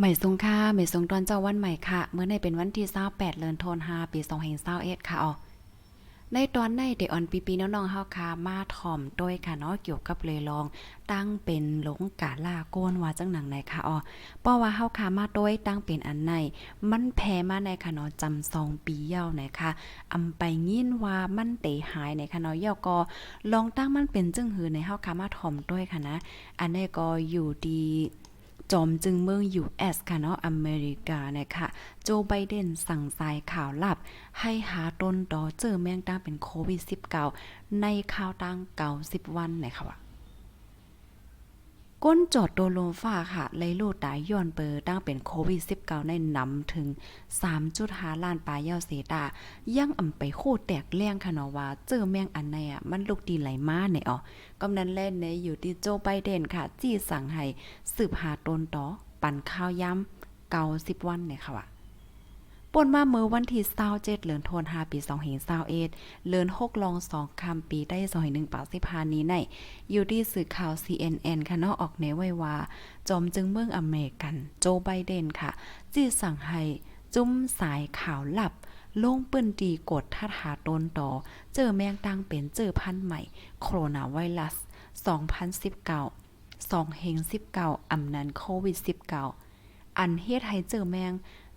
ใหม่ทรงค่าใหม่ทรงตอนเจ้าวันใหม่ค่ะ เมื่อในเป็นวันที่28เดือนธันวาปี2021ค่ะอ๋อในตอนในเดออนปีปีน้องๆเฮาค่ะมาถ่อมด้วยค่ะเนาะเกี่ยวกับเลยลอง ตั้งเป็นหลงกาลาโกนว่าจังหนังไหนค่ะอ๋อเพราว่าเฮาค่ะมาด้วยตั้งเป็นอันไหนมันแพ้มาในค่ะเนาะจำซองปีเย้าไหนค่ะอำไปยินว่ามันเตหายในค่ะเนาะเย้าก็ลองตั้งมันเป็นจึงหือในเฮาค่ะมาถ่อมด้วยค่ะนะ อันนี้ก็อยู่ดี จอมจึงเมือง US ค่ะเนาะอเมริกาเนี่ยค่ะโจไบเดนสั่งสายข่าวลับ ให้หาต้นดอเจอแมงดาเป็นโควิด -19 ในข่าวตั้งเก่า10 วันเนี่ยค่ะว่า ก้นจอดโดนลมฟ้าค่ะเลยลูดตายย้อนเปอร์ตั้งเป็นโควิด 19 ในนำถึง 3.5 ล้านปลายยาวเสตายังอ่ำไปโคตรแตกแรงค่ะเนาะว่า เจอแมงอันไหนอะมันลูกดีไหลมาเนี่ยอ๋อกำนันแล่นในอยู่ที่โจไบเดนค่ะ จี้สั่งให้สืบหาต้นต่อ ปั่นข้าวย้ำ90วันเนี่ยค่ะว่า ป่นมาเมื่อวันที่27เดือนธันวาคมปี2021เลือน6ลอง2คำปีได้2 1ปาสิพานี้ในอยู่ที่สื่อข่าว CNN ค่ะเนาะออกแนวไว้ว่า จอมจึงเมืองอเมริกัน โจไบเดนค่ะ จี้สั่งให้จุ้มสายข่าวลับลงปืนดีกดท่าทาต้นต่อ เจอแมงตังเป็นเจอพันธุ์ใหม่ โคโรนาไวรัส 2019 2เฮง19อำนันโควิด 19 อันเฮ็ดให้เจอแมง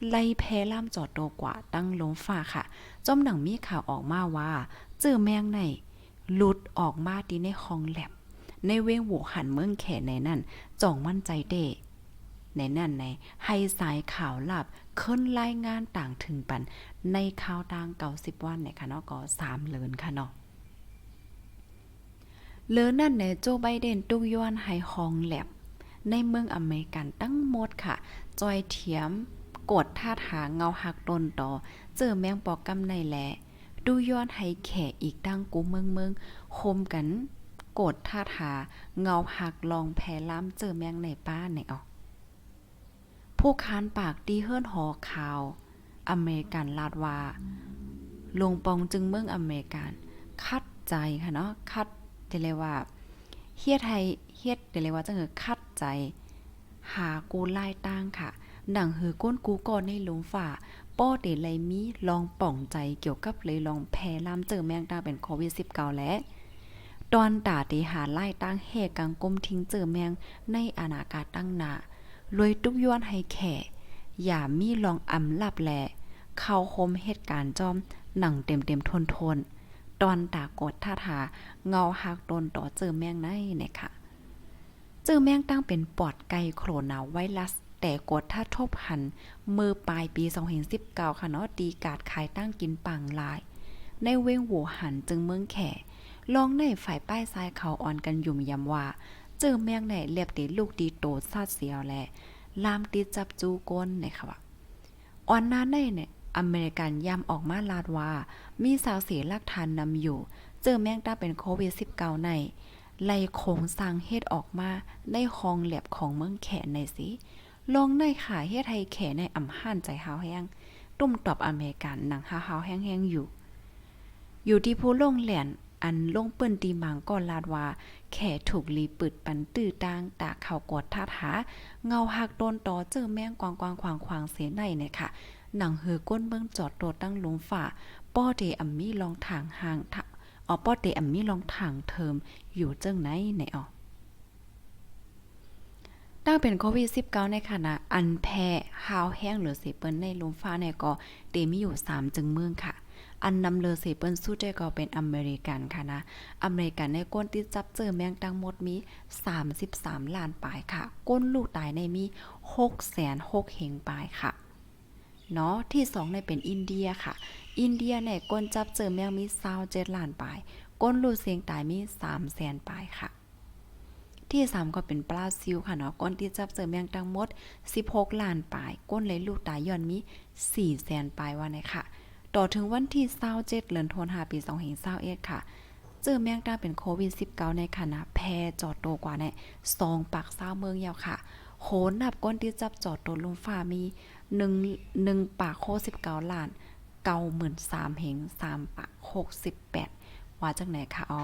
ไล่แพ้ล่ามจอดโตกว่าตั้งลมฟ้าค่ะ จอมหนังมีข่าวออกมาว่า เจอแมงในหลุดออกมาดีในห้องแลบในเวงหูหันเมืองแขในนั่นจ่องมั่นใจเดในนั่นในให้สายข่าวลับขึ้นรายงานต่างถึงปัน ในข่าวต่างเก่าสิบวันเนี่ยค่ะเนาะก็สามเลินค่ะเนาะเลินนั่นเนี่ยโจไบเดนตุกย้อนให้ฮองแลบในเมืองอเมริกันตั้งหมดค่ะ จอยเทียม กดท่าทางเงาหักตนต่อ เจอแมงปอกกำในแหลดูย้อนให้แขอีกดังกูเมืองเมืองโคมกันกดท่าทาเงาหักลองแพล้ำเจอแมงในป้าไหนออกผู้คานปากดีเฮิรนหอข่าว อเมริกันลาดว่าลงปองจึงเมืองอเมริกัน คัดใจค่ะเนาะคัดเดเลยว่าเฮียไทยเฮียดเดเลยว่าจังเออคัดใจ หากูไล่ตั้งค่ะ หนังหือก้นกูก่อนในหลุมฝ่าป้อเดไลมีลองป่องใจเกี่ยวกับเลยลองแพ้ลามเจอแมงดาเป็นโควิด -19 แล้วตอนตาตีหาไล่ตั้งแหกกังกลมทิ้งเจอแมงในอานาคตตั้งหนาลวยตุกย้อนให้แข่อย่ามีลองอำลับแหลเข้าคมเหตุการณ์จอมหนังเต็มเต็มทนทนตอนตากดท่าทาเงาหักตนต่อเจอแมงในเนี่ยค่ะ เจอแมงตั้งเป็นปอดไก่โครนาไวรัส แต่กดถ้าทบหัน มือปลายปี 2019 ค่ะเนาะดีกาดขายตั้งกินปังลาย ในเว้งหูหันจึงเมืองแข่ลองในฝ่ายป้ายซ้ายเขาอ่อนกันยุ่มยำว่าเจอแมงไหนเรียบตีลูกดีโตซาดเสียวแลลามติดจับจูก้นเนี่ยค่ะว่าอ่อนนาในเนี่ยอเมริกันย้ำออกมาลาดว่า มีสาวเสียลักฐานนำอยู่ เจอแมงตาเป็นโควิด -19 ในไล่โคงสร้างเฮ็ดออกมาในห้องแลบของเมืองแขนในสิ ลองในขาเฮ็ดให้แขในอ่ำห่านใจหาวแห้งตุ้มตอบอเมริกันหนังหาหาวแห้งๆอยู่ อยู่ที่ผู้ลงแหลนอันลงเปิ้นตีมังก่อนลาดว่า แขถูกลีปึดปันตื้อตางตาเข่ากดท่าถาเงาหักโดนต่อเจอแมงกวางกวางขวางขวางเสียในเนี่ยค่ะ หนังเหือก้นเบิ่งจอดโดดตั้งหลุมฝ่า ป้อเดอัมมี่ลองทางห่างอ๋อป้อเดอัมมี่ลองทางเทิมอยู่เจิงไหนไหนอ๋อ ตั้งเป็นโควิด 19 ในขณะอันแพ้หาวแห้งหรือเสเปิ้นในลมฟ้าเนี่ยก็เตมีอยู่ 3 จึงเมืองค่ะ อันนำเลอเสเปิ้นสู้ได้ก็เป็นอเมริกันค่ะนะ อเมริกันในก้นที่จับเจอแมงทั้งหมดมี 33 ล้านปลายค่ะ ก้นลูกตายในมี6แสน6เฮงปลายค่ะเนาะที่สองในเป็นอินเดียค่ะ อินเดียเนี่ยก้นจับเจอแมงมี27ล้านปลาย ก้นลูกเสียงตายมี3แสนปลายค่ะ ที่สามก็เป็นปลาซิลค่ะเนาะก้นที่จับเจอแมงทั้งหมด 16 ล้านปลาย ก้นเลยลูกตายย่อนมี4แสนปลายว่าไหนค่ะ ต่อถึงวันที่27เดือนธันวาคมปี2021ค่ะเจอแมงดาเป็นโควิด 19 ในขณะแพร่จอดโตกว่าเนี่ยสองปากเศร้าเมืองยาวค่ะ โหนับก้นที่จับจอดโตลุมฟ้ามี1 1ปากโค19ล้าน93,000เหง3ปาก68ว่าจังไหนค่ะอ๋อ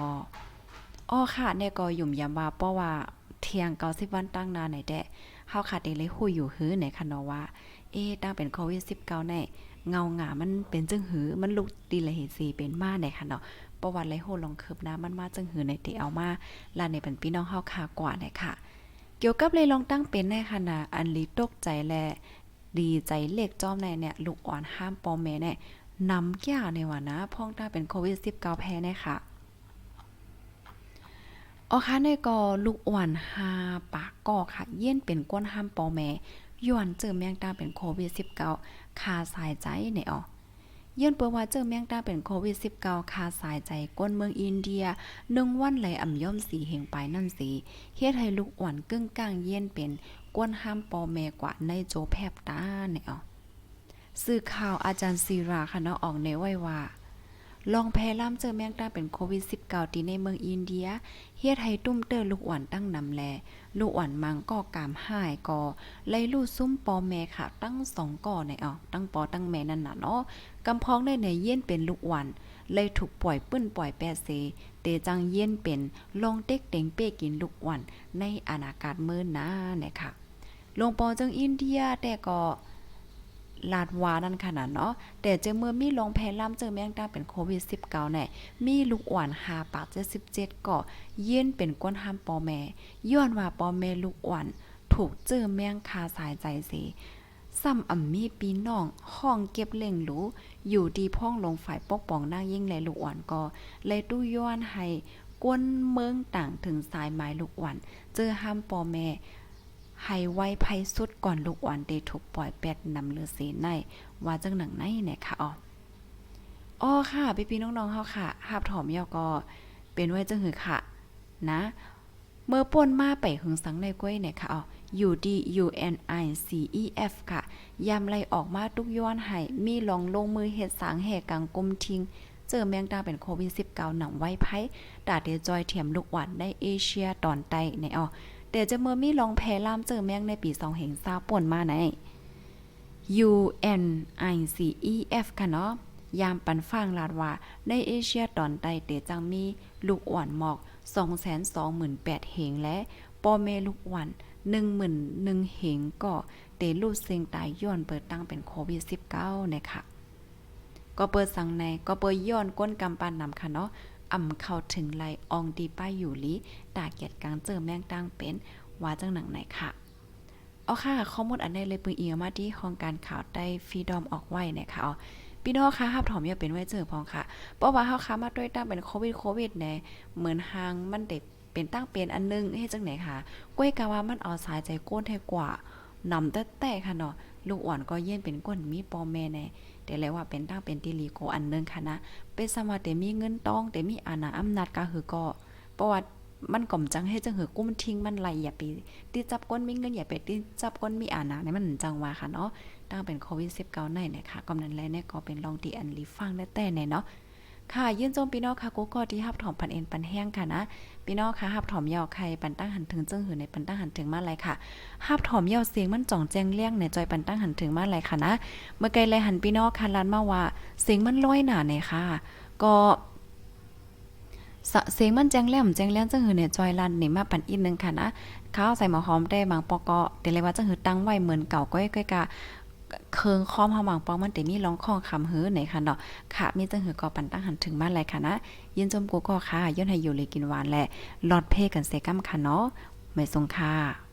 อ้อค่ะเนี่ยก็ยุ่มยามว่าเพราะว่าเที่ยง90วันตั้งนานไหนแดะเฮาค่ะได้เลยฮู้อยู่หื้อในค่ะเนาะว่า เอ๊ตั้งเป็นโควิด19แน่เงาหงามันเป็นจึงหือมันลุกดีละเหตุสีเป็นมาในค่ะเนาะประวัติเลยโหลงคืบน้ามันมาจึงหือในที่เอามาลาในเป็นพี่น้องเฮาค่ะกว่าในค่ะ เกี่ยวกับเลยลองตั้งเป็นในขณะอันลีตกใจและดีใจเลขจอมในเนี่ยลูกอ่อนห้ามปอมแม่เนี่ยนำแก้วในว่านะพ้องตาเป็นโควิด19แพ้เนี่ยค่ะ ออค่ะในก็ลูกอ่อนหาปากกอค่ะ เย็นเป็นก้นห้ามปอแม่ย้อนเจอแมงตาเป็นโควิด 19 คาสายใจในออย้อนเปิดว่าเจอแมงตาเป็นโควิด 19 คาสายใจก้นเมืองอินเดียหนึ่งวันไหลอ่ำย่อมสีเหงไปนั่นสีเฮ็ดให้ลูกอ่อนกึ่งกลางเย็นเป็นก้นห้ามปอแม่กว่าในโจแพบตาในออสื่อข่าวอาจารย์ศิราค่ะเนาะออกในไว้ว่า ลองแพร่ล่ามเจอแมงดาเป็นโควิด 19ที่ในเมืองอินเดีย เฮ็ดให้ตุ้มเตอลูกอ่อนตั้งนำแล ลูกอ่อนมังก็กามหายกอไล่ลูกซุ่มปอแม่ค่ะ ตั้งสองก่อในเอตั้งปอตั้งแม่นั่นน่ะเนาะกำพองได้ในเย็นเป็นลูกอ่อนเลยถูกปล่อยปื้นปล่อยแปดเซ เตจังเย็นเป็นลองเต็กเต็งเป้กินลูกอ่อนในอานากาศมื้อน้าเนี่ยค่ะลงปอจังอินเดียแต่ก็ ลาดวานั่นขนาดเนาะแต่เจอเมื่อมีลงแพล่ำเจอแมงดาเป็นโควิด19แน่มีลูกอ่อนหาปาก77ก็เย็นเป็นก้นห้ามปอแม่ย้อนว่าปอแม่ลูกอ่อนถูกเจอแมงคาสายใจเสซ้ำอ่ำมีปีน้องห้องเก็บเล่งหรูอยู่ดีพ่องลงฝ่ายปกป้องนางยิ่งแลลูกอ่อนก็เลยตู้ย้อนให้กวนเมืองต่างถึงสายไม้ลูกอ่อนเจอห้ามปอแม่ ให้ไว้ภัยสุดก่อนลูกอ่อนได้ถูกปล่อยแปดนำเลือเสในว่าจังหนังในเนี่ยค่ะอ๋ออ้อค่ะพี่ๆน้องๆเฮาค่ะหาบถอมยอก็เป็นไว้จังหือค่ะ นะ เมื่อป่นมาไปหึงสังในก้อยเนี่ยค่ะอ๋อ U D U N I C E F ค่ะ ยามไล่ออกมาทุกย้อนให้มีลองลงมือเฮ็ดสางแห่กังกุมทิ้ง เจอแมงดาเป็นโควิด19หนังไว้ไพ่ดาเดจอยเทียมลูกหวานในเอเชียตอนใต้ในอ๋อ แต่จะเมื่อมีลองแพล่ามเจอแมงในปี2เห็นซาป่นมาใน U N I C E F ค่ะเนาะยามปันฟังลาดว่าในเอเชียตอนใต้เตจังมีลูกอ่อนหมอก 228,000เหงและปอเมลูกอ่อน11,000เหงก็เตลูกเสียงตายย้อนเปิดตั้งเป็นโควิด 19 นะคะก็เปิดสังในก็เปิดย้อนก้นกำปานนำค่ะเนาะ อ่ำเข้าถึงไลอองดีป้ายอยู่ลีตาเกียดกลางเจอแมงตั้งเป็นว่าจังหนังไหนค่ะเอาค่ะข้อมูลอันใดเลยปืนเอียมาที่ของการข่าวได้ฟรีดอมออกไว้นะคะเอาพี่น้องค่ะฮับถอมอย่าเป็นไว้เจอพองค่ะ เพราะว่าเฮาค้ามาด้วยตั้งเป็นโควิดโควิดแน่เหมือนหางมันเด็เป็นตั้งเป็นอันนึงเฮ็ดจังไหนค่ะก้วยกะว่ามันเอาสายใจก้นแท้กว่านำแต่แต่ค่ะเนาะลูกอ่อนก็เย็นเป็นก้นมีปอแม่แน่ แต่แล้วว่าเป็นตั้งเป็นติลีโกอันนึงค่ะนะเป็นสมาแต่มีเงินต้องแต่มีอาณาอำนาจก็คือก็ประวัติมันก่อมจังให้จังหือกุ้มทิ้งมันไหลอย่าไปตีจับก้นมีเงินอย่าไปตีจับก้นมีอาณาในมันจังว่าค่ะเนาะตั้งเป็นโควิด19ในเนี่ยค่ะกำนั้นแลเนี่ยก็เป็นลองตีอันลีฟังได้แต่ในเนาะ ค่ะยื่นโจมพี่น้องค่ะกูก็ที่ฮับถอมพันเอ็นปันแห้งค่ะนะพี่น้องค่ะฮับถอมยาวใครปันตั้งหันถึงจึงหือในปันตั้งหันถึงมาไรค่ะฮับถอมยาวเสียงมันจ่องแจ้งเลี้ยงในจอยปันตั้งหันถึงมาไรค่ะนะ เมื่อไกลไรหันพี่น้องค่ะลันมาว่าเสียงมันลอยหนาในค่ะ ก็เสียงมันแจ้งแหลมแจ้งแหลมจังหือเนี่ยจอยลันนี่มาปันอีกนึงค่ะนะข้าวใส่หมอหอมได้บางปอกอแต่เลยว่าจังหือตั้งไว้เหมือนเก่าก้อยก้อยกะ เคืองค้อมหมางปองมันแต่มีร้องข้องคำหื้อไหนค่ะเนาะค่ะ มีจังหือกอปันตั้งหันถึงมาเลยค่ะนะยินจมกูก็ค่ะย้อนให้อยู่เลยกินหวานแหละหลอดเพกันเซกัมค่ะเนาะไม่ทรงค่ะ